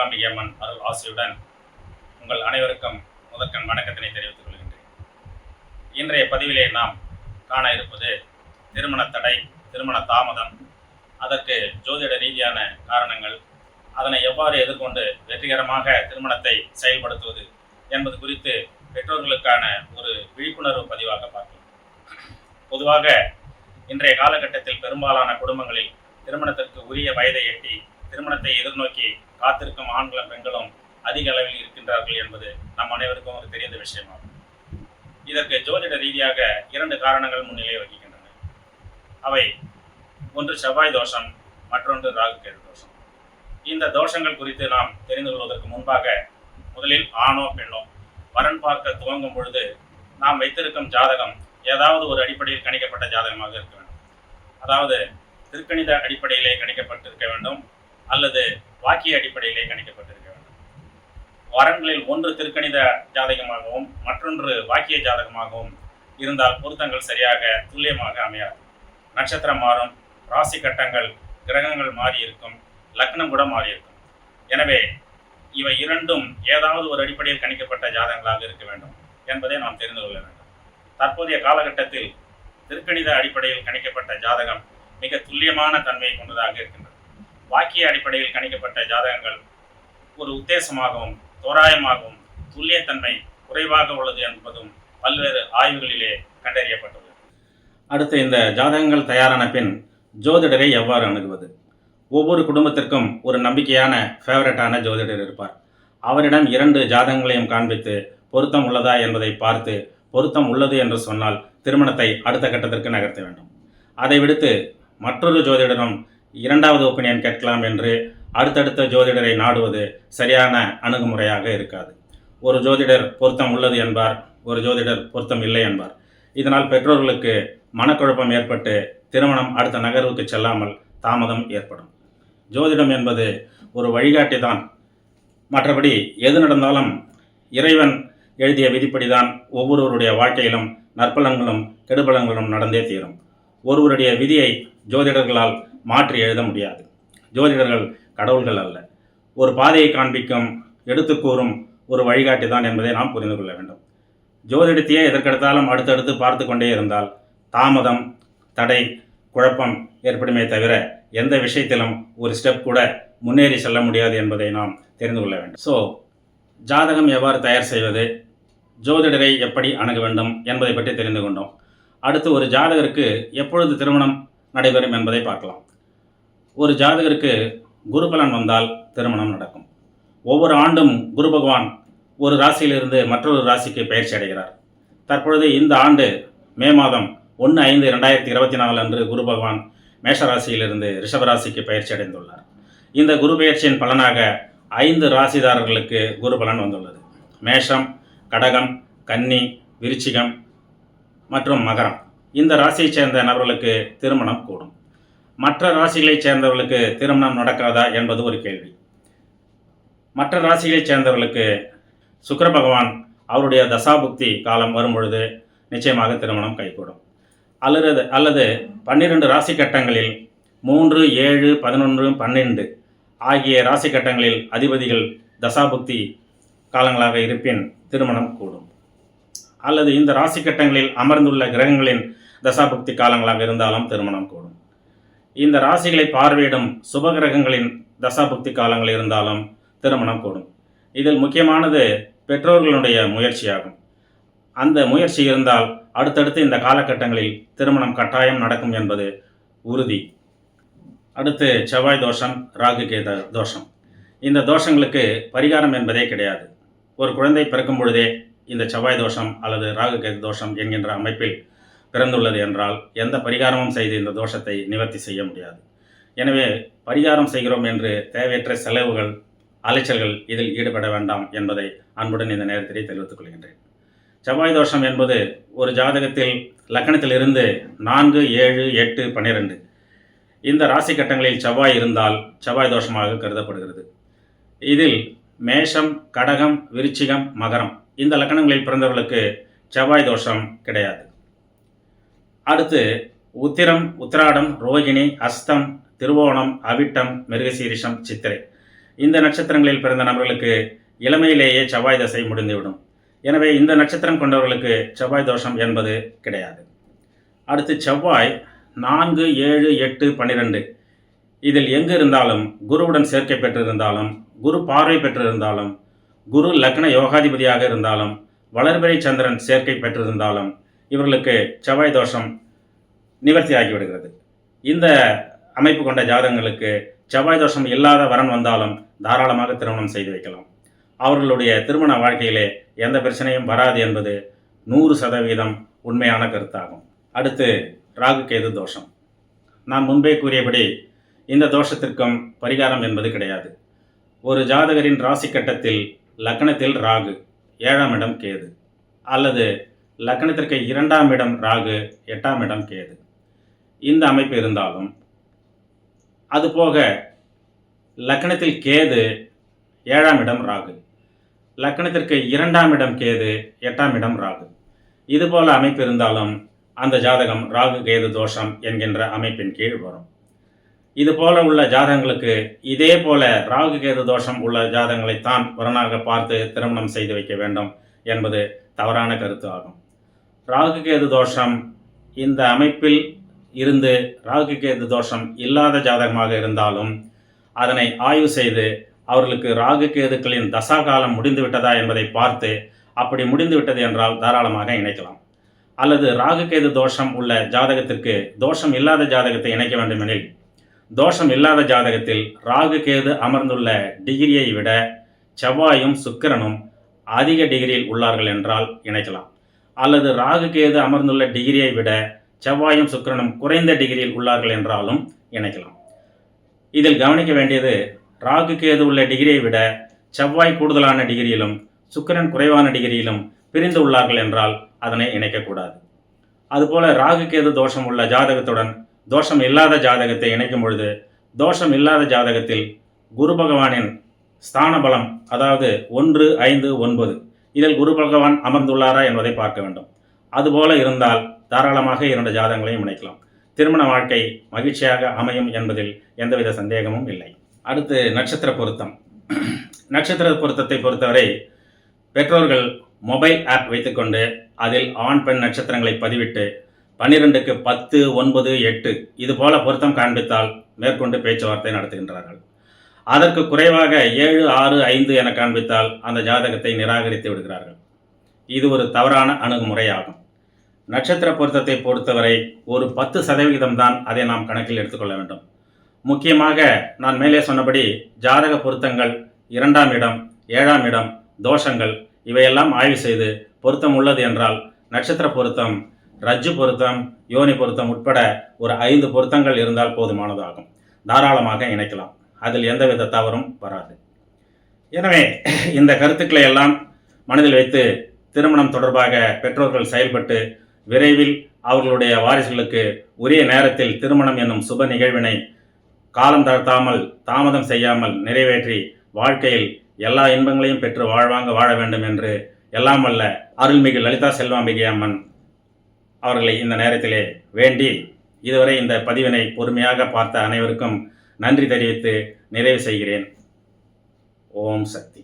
அருள்மிகு லலிதா அருள் ஆசியுடன் உங்கள் அனைவருக்கும் முதற்கண் வணக்கத்தினை தெரிவித்துக் கொள்கின்றேன். இன்றைய பதிவிலே நாம் காண இருப்பது திருமண தடை திருமண தாமதம் அதற்கு ஜோதிட ரீதியான காரணங்கள் அதனை எவ்வாறு எதிர்கொண்டு வெற்றிகரமாக திருமணத்தை செயல்படுத்துவது என்பது குறித்து பெற்றோர்களுக்கான ஒரு விழிப்புணர்வு பதிவாக பார்க்கலாம். பொதுவாக இன்றைய காலகட்டத்தில் பெரும்பாலான குடும்பங்களில் திருமணத்திற்கு உரிய வயதை எட்டி திருமணத்தை எதிர்நோக்கி காத்திருக்கும் ஆண்களும் பெண்களும் அதிக அளவில் இருக்கின்றார்கள் என்பது நம் அனைவருக்கும் ஒரு தெரிந்த விஷயமாகும். இதற்கு ஜோதிட ரீதியாக இரண்டு காரணங்கள் முன்னிலை வகிக்கின்றன. அவை ஒன்று செவ்வாய் தோஷம் மற்றொன்று ராகு கேது தோஷம். இந்த தோஷங்கள் குறித்து நாம் தெரிந்து கொள்வதற்கு முன்பாக முதலில் ஆணோ பெண்ணோ வரன் பார்க்க துவங்கும் பொழுது நாம் வைத்திருக்கும் ஜாதகம் ஏதாவது ஒரு அடிப்படையில் கணிக்கப்பட்ட ஜாதகமாக இருக்க வேண்டும். அதாவது திருக்கணித அடிப்படையிலே கணிக்கப்பட்டிருக்க வேண்டும். அல்லது வாக்கிய அடிப்படையிலே கணிக்கப்பட்டிருக்க வேண்டும். வரன்களில் ஒன்று திருக்கணித ஜாதகமாகவும் மற்றொன்று வாக்கிய ஜாதகமாகவும் இருந்தால் பொருத்தங்கள் சரியாக துல்லியமாக அமையாது. நட்சத்திரம் மாறும் ராசி கட்டங்கள் கிரகங்கள் மாறி இருக்கும் லக்னம் கூட மாறி இருக்கும். எனவே இவை இரண்டும் ஏதாவது ஒரு அடிப்படையில் கணிக்கப்பட்ட ஜாதகங்களாக இருக்க வேண்டும் என்பதை நாம் தெரிந்து கொள்ள வேண்டும். தற்போதைய காலகட்டத்தில் திருக்கணித அடிப்படையில் கணிக்கப்பட்ட ஜாதகம் மிக துல்லியமான தன்மையை கொண்டதாக இருக்கின்றது. வாக்கிய அடிப்படையில் கணிக்கப்பட்ட ஜாதகங்கள் ஒரு உத்தேசமாகவும் தோராயமாகவும் துல்லியத்தன்மை குறைவாக உள்ளது என்பதும் பல்வேறு ஆய்வுகளிலே கண்டறியப்பட்டது அடுத்து இந்த ஜாதகங்கள் தயாரான பின் ஜோதிடரை எவ்வாறு அணுகுவது? ஒவ்வொரு குடும்பத்திற்கும் ஒரு நம்பிக்கையான ஃபேவரட்டான ஜோதிடர் இருப்பார். அவரிடம் இரண்டு ஜாதகங்களையும் காண்பித்து பொருத்தம் உள்ளதா என்பதை பார்த்து பொருத்தம் உள்ளது என்று சொன்னால் திருமணத்தை அடுத்த கட்டத்திற்கு நகர்த்த வேண்டும். அதை விடுத்து மற்றொரு ஜோதிடரும் இரண்டாவது ஒப்பீனியன் கேட்கலாம் என்று அடுத்தடுத்த ஜோதிடரை நாடுவது சரியான அணுகுமுறையாக இருக்காது. ஒரு ஜோதிடர் பொருத்தம் உள்ளது என்பார் ஒரு ஜோதிடர் பொருத்தம் இல்லை என்பார். இதனால் பெற்றோர்களுக்கு மனக்குழப்பம் ஏற்பட்டு திருமணம் அடுத்த நகர்வுக்கு செல்லாமல் தாமதம் ஏற்படும். ஜோதிடம் என்பது ஒரு வழிகாட்டி தான் மற்றபடி எது நடந்தாலும் இறைவன் எழுதிய விதிப்படிதான் ஒவ்வொருவருடைய வாழ்க்கையிலும் நற்பலன்களும் கெடுபலன்களும் நடந்தே தீரும். ஒருவருடைய விதியை ஜோதிடர்களால் மாற்றி எழுத முடியாது. ஜோதிடர்கள் கடவுள்கள் அல்ல. ஒரு பாதையை காண்பிக்கும் எடுத்து கூறும் ஒரு வழிகாட்டி தான் என்பதை நாம் புரிந்து கொள்ள வேண்டும். ஜோதிடத்தையே எதற்கெடுத்தாலும் அடுத்தடுத்து பார்த்து கொண்டே இருந்தால் தாமதம் தடை குழப்பம் ஏற்படுமே தவிர எந்த விஷயத்திலும் ஒரு ஸ்டெப் கூட முன்னேறி செல்ல முடியாது என்பதை நாம் தெரிந்து கொள்ள வேண்டும். ஸோ ஜாதகம் எவ்வாறு தயார் செய்வது ஜோதிடரை எப்படி அணுக வேண்டும் என்பதை பற்றி தெரிந்து கொண்டோம். அடுத்து ஒரு ஜாதகருக்கு எப்பொழுது திருமணம் நடைபெறும் என்பதை பார்க்கலாம். ஒரு ஜாதகருக்கு குரு பலன் வந்தால் திருமணம் நடக்கும். ஒவ்வொரு ஆண்டும் குரு பகவான் ஒரு ராசியிலிருந்து மற்றொரு ராசிக்கு பயிற்சி அடைகிறார். தற்பொழுது இந்த ஆண்டு மே மாதம் ஒன்று ஐந்து ரெண்டாயிரத்தி இருபத்தி நாலு அன்று குரு பகவான் மேஷ ராசியிலிருந்து ரிஷபராசிக்கு பயிற்சி அடைந்துள்ளார். இந்த குரு பயிற்சியின் பலனாக ஐந்து ராசிதாரர்களுக்கு குரு பலன் வந்துள்ளது. மேஷம் கடகம் கன்னி விருச்சிகம் மற்றும் மகரம். இந்த ராசியைச் சேர்ந்த நபர்களுக்கு திருமணம் கூடும். மற்ற ராசிகளைச் சேர்ந்தவர்களுக்கு திருமணம் நடக்காதா என்பது ஒரு கேள்வி. மற்ற ராசிகளைச் சேர்ந்தவர்களுக்கு சுக்கர பகவான் அவருடைய தசாபுக்தி காலம் வரும்பொழுது நிச்சயமாக திருமணம் கைகூடும். அல்லது அல்லது பன்னிரண்டு ராசி கட்டங்களில் மூன்று ஏழு பதினொன்று பன்னெண்டு ஆகிய ராசி கட்டங்களில் அதிபதிகள் தசாபுக்தி காலங்களாக இருப்பின் திருமணம் கூடும். அல்லது இந்த ராசி கட்டங்களில் அமர்ந்துள்ள கிரகங்களின் தசாபுக்தி காலங்களாக இருந்தாலும் திருமணம் கூடும். இந்த ராசிகளை பார்வையிடும் சுபகிரகங்களின் தசாபுக்தி காலங்கள் இருந்தாலும் திருமணம் கூடும். இதில் முக்கியமானது பெற்றோர்களுடைய முயற்சியாகும். அந்த முயற்சி இருந்தால் அடுத்தடுத்து இந்த காலகட்டங்களில் திருமணம் கட்டாயம் நடக்கும் என்பது உறுதி. அடுத்து செவ்வாய் தோஷம் ராகு கேத தோஷம். இந்த தோஷங்களுக்கு பரிகாரம் என்பதே கிடையாது. ஒரு குழந்தை பிறக்கும் பொழுதே இந்த செவ்வாய் தோஷம் அல்லது ராகு கேது தோஷம் என்கின்ற அமைப்பில் பிறந்துள்ளது என்றால் எந்த பரிகாரமும் செய்து இந்த தோஷத்தை நிவர்த்தி செய்ய முடியாது. எனவே பரிகாரம் செய்கிறோம் என்று தேவையற்ற செலவுகள் அலைச்சல்கள் இதில் ஈடுபட வேண்டாம் என்பதை அன்புடன் இந்த நேரத்திலே தெரிவித்துக் கொள்கின்றேன். செவ்வாய் தோஷம் என்பது ஒரு ஜாதகத்தில் லக்கணத்திலிருந்து நான்கு ஏழு எட்டு பன்னிரெண்டு. இந்த ராசி கட்டங்களில் செவ்வாய் இருந்தால் செவ்வாய் தோஷமாக கருதப்படுகிறது. இதில் மேஷம் கடகம் விருச்சிகம் மகரம் இந்த லக்கணங்களில் பிறந்தவர்களுக்கு செவ்வாய் தோஷம் கிடையாது. அடுத்து உத்திரம் உத்திராடம் ரோகிணி அஸ்தம் திருவோணம் அவிட்டம் மிருகசீரிஷம் சித்திரை. இந்த நட்சத்திரங்களில் பிறந்த நபர்களுக்கு இளமையிலேயே செவ்வாய் தசை முடிந்துவிடும். எனவே இந்த நட்சத்திரம் கொண்டவர்களுக்கு செவ்வாய் தோஷம் என்பது கிடையாது. அடுத்து செவ்வாய் நான்கு ஏழு எட்டு பன்னிரெண்டு. இதில் எங்கு இருந்தாலும் குருவுடன் சேர்க்கை பெற்றிருந்தாலும் குரு பார்வை பெற்றிருந்தாலும் குரு லக்ன யோகாதிபதியாக இருந்தாலும் வளர்பிறை சந்திரன் சேர்க்கை பெற்றிருந்தாலும் இவர்களுக்கு செவ்வாய் தோஷம் நிவர்த்தி ஆகிவிடுகிறது இந்த அமைப்பு கொண்ட ஜாதகங்களுக்கு செவ்வாய் தோஷம் இல்லாத வரன் வந்தாலும் தாராளமாக திருமணம் செய்து வைக்கலாம். அவர்களுடைய திருமண வாழ்க்கையிலே எந்த பிரச்சனையும் வராது என்பது நூறு சதவீதம் உண்மையான கருத்தாகும். அடுத்து ராகு கேது தோஷம். நான் முன்பே கூறியபடி இந்த தோஷத்திற்கும் பரிகாரம் என்பது கிடையாது. ஒரு ஜாதகரின் ராசி கட்டத்தில் லக்னத்தில் ராகு ஏழாம் இடம் கேது அல்லது லக்னத்திற்கு இரண்டாம் இடம் ராகு எட்டாம் இடம் கேது. இந்த அமைப்பு இருந்தாலும் அதுபோக லக்னத்தில் கேது ஏழாம் இடம் ராகு. லக்னத்திற்கு இரண்டாம் இடம் கேது எட்டாம் இடம் ராகு. இதுபோல அமைப்பு இருந்தாலும் அந்த ஜாதகம் ராகு கேது தோஷம் என்கின்ற அமைப்பின் கீழ் வரும். இது போல உள்ள ஜாதகங்களுக்கு இதே போல ராகு கேது தோஷம் உள்ள ஜாதகங்களைத்தான் வரனாக பார்த்து திருமணம் செய்து வைக்க வேண்டும் என்பது தவறான கருத்து ஆகும். ராகு கேது தோஷம் இந்த அமைப்பில் இருந்து ராகு கேது தோஷம் இல்லாத ஜாதகமாக இருந்தாலும் அதனை ஆய்வு செய்து அவர்களுக்கு ராகு கேதுக்களின் தசாகாலம் முடிந்து விட்டதா என்பதை பார்த்து அப்படி முடிந்து விட்டது என்றால் தாராளமாக இணைக்கலாம். அல்லது ராகு கேது தோஷம் உள்ள ஜாதகத்திற்கு தோஷம் இல்லாத ஜாதகத்தை இணைக்க வேண்டுமெனில் தோஷம் இல்லாத ஜாதகத்தில் ராகு கேது அமர்ந்துள்ள டிகிரியை விட செவ்வாயும் சுக்கிரனும் அதிக டிகிரியில் உள்ளார்கள் என்றால் இணைக்கலாம். அல்லது ராகு கேது அமர்ந்துள்ள டிகிரியை விட செவ்வாயும் சுக்கிரனும் குறைந்த டிகிரியில் உள்ளார்கள் என்றாலும் இணைக்கலாம். இதில் கவனிக்க வேண்டியது ராகு கேது உள்ள டிகிரியை விட செவ்வாய் கூடுதலான டிகிரியிலும் சுக்கிரன் குறைவான டிகிரியிலும் பிரிந்து உள்ளார்கள் என்றால் அதனை இணைக்கக்கூடாது. அதுபோல ராகு கேது தோஷம் உள்ள ஜாதகத்துடன் தோஷம் இல்லாத ஜாதகத்தை இணைக்கும் பொழுது தோஷம் இல்லாத ஜாதகத்தில் குரு பகவானின் ஸ்தான பலம் அதாவது ஒன்று ஐந்து ஒன்பது இதில் குரு பகவான் அமர்ந்துள்ளாரா என்பதை பார்க்க வேண்டும். அதுபோல இருந்தால் தாராளமாக இரண்டு ஜாதகங்களையும் இணைக்கலாம். திருமண வாழ்க்கை மகிழ்ச்சியாக அமையும் என்பதில் எந்தவித சந்தேகமும் இல்லை. அடுத்து நட்சத்திர பொருத்தம். நட்சத்திர பொருத்தத்தை பொறுத்தவரை பெற்றோர்கள் மொபைல் ஆப் வைத்துக்கொண்டு அதில் ஆண் பெண் நட்சத்திரங்களை பதிவிட்டு பன்னிரெண்டுக்கு பத்து ஒன்பது எட்டு இதுபோல பொருத்தம் காண்பித்தால் மேற்கொண்டு பேச்சுவார்த்தை நடத்துகின்றார்கள். அதற்கு குறைவாக ஏழு ஆறு ஐந்து என காண்பித்தால் அந்த ஜாதகத்தை நிராகரித்து விடுகிறார்கள். இது ஒரு தவறான அணுகுமுறையாகும். நட்சத்திர பொருத்தத்தை பொறுத்தவரை ஒரு பத்து சதவிகிதம் தான் அதை நாம் கணக்கில் எடுத்துக்கொள்ள வேண்டும். முக்கியமாக நான் மேலே சொன்னபடி ஜாதக பொருத்தங்கள் இரண்டாம் இடம் ஏழாம் இடம் தோஷங்கள் இவையெல்லாம் ஆய்வு செய்து பொருத்தம் உள்ளது என்றால் நட்சத்திர பொருத்தம் ரஜ்ஜு பொருத்தம் யோனி பொருத்தம் உட்பட ஒரு ஐந்து பொருத்தங்கள் இருந்தால் போதுமானதாகும். தாராளமாக இணைக்கலாம். அதில் எந்தவித தவறும் வராது. எனவே இந்த கருத்துக்களை எல்லாம் மனதில் வைத்து திருமணம் தொடர்பாக பெற்றோர்கள் செயல்பட்டு விரைவில் அவர்களுடைய வாரிசுகளுக்கு உரிய நேரத்தில் திருமணம் என்னும் சுப நிகழ்வினை காலம் தாழ்த்தாமல் தாமதம் செய்யாமல் நிறைவேற்றி வாழ்க்கையில் எல்லா இன்பங்களையும் பெற்று வாழ்வாங்க வாழ வேண்டும் என்று எல்லாம் வல்ல அருள்மிகு லலிதா செல்வாம்பிகை அம்மன் அவர்களை இந்த நேரத்திலே வேண்டி இதுவரை இந்த பதிவினை பொறுமையாக பார்த்த அனைவருக்கும் நன்றி தெரிவித்து நிறைவு செய்கிறேன். ஓம் சக்தி.